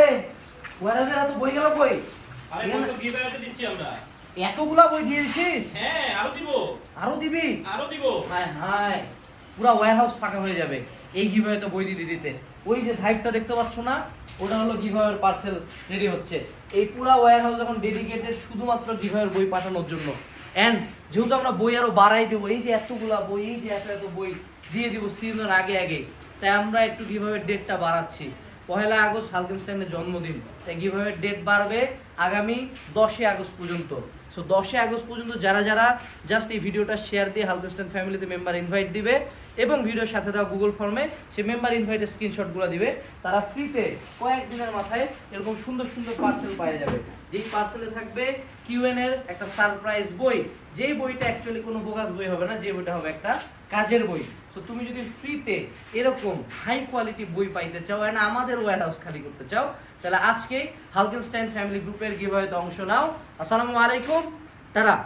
এই ওয়ারাজের এত বই গেল কই? আরে বই তো গিভ অ্যাওয়ে দিচ্ছি আমরা। এতগুলা বই দিয়ে দিছিস? হ্যাঁ আরও দিব। আরও দিবি? আরও দিব। হায় হায় পুরা ওয়্যার হাউস ফাঁকা হয়ে যাবে এই গিভওয়ে তো বই দিতে দিতে। ওই যে ধাইপটা দেখতে পাচ্ছ না ওটা হলো গিভওয়ের পার্সেল রেডি হচ্ছে। এই পুরা ওয়্যার হাউস এখন ডেডিকেটেড শুধুমাত্র গিভওয়ের বই পাঠানোর জন্য। এন্ড যেহেতু আমরা বই আরও বাড়াই দেবো এই যে এতগুলা বই এই যে এত এত বই দিয়ে দিব সিজনের আগে আগে তাই আমরা একটু গিভওয়ের ডেটটা বাড়াচ্ছি। পহেলা আগস্ট হালকেনস্টাইনের জন্মদিন। তাই গিভওয়ের ডেট বাড়বে আগামী দশই আগস্ট পর্যন্ত? সো দশই আগস্ট পর্যন্ত যারা যারা জাস্ট এই ভিডিওটা শেয়ার দিয়ে হালকেস্টাইন ফ্যামিলিতে মেম্বার ইনভাইট দিবে এবং ভিডিওর সাথে দেওয়া গুগল ফর্মে সে মেম্বার ইনভাইটের স্ক্রিনশটগুলো দিবে, তারা ফ্রিতে কয়েকদিনের মাথায় এরকম সুন্দর সুন্দর পার্সেল পাওয়া যাবে। যেই পার্সেলে থাকবে কিউএন এর একটা সারপ্রাইজ বই। যেই বইটা অ্যাকচুয়ালি কোনো বোগাস বই হবে না যে বইটা হবে একটা কাজের বই। সো তুমি যদি ফ্রিতে এরকম হাই কোয়ালিটি বই পাইতে চাও এন্ড আমাদের ওয়ার হাউস খালি করতে চাও, তাহলে আজকেই হালকেনস্টাইন ফ্যামিলি গ্রুপের গিভওয়েতে অংশ নাও। আসসালামু আলাইকুম। টাটা।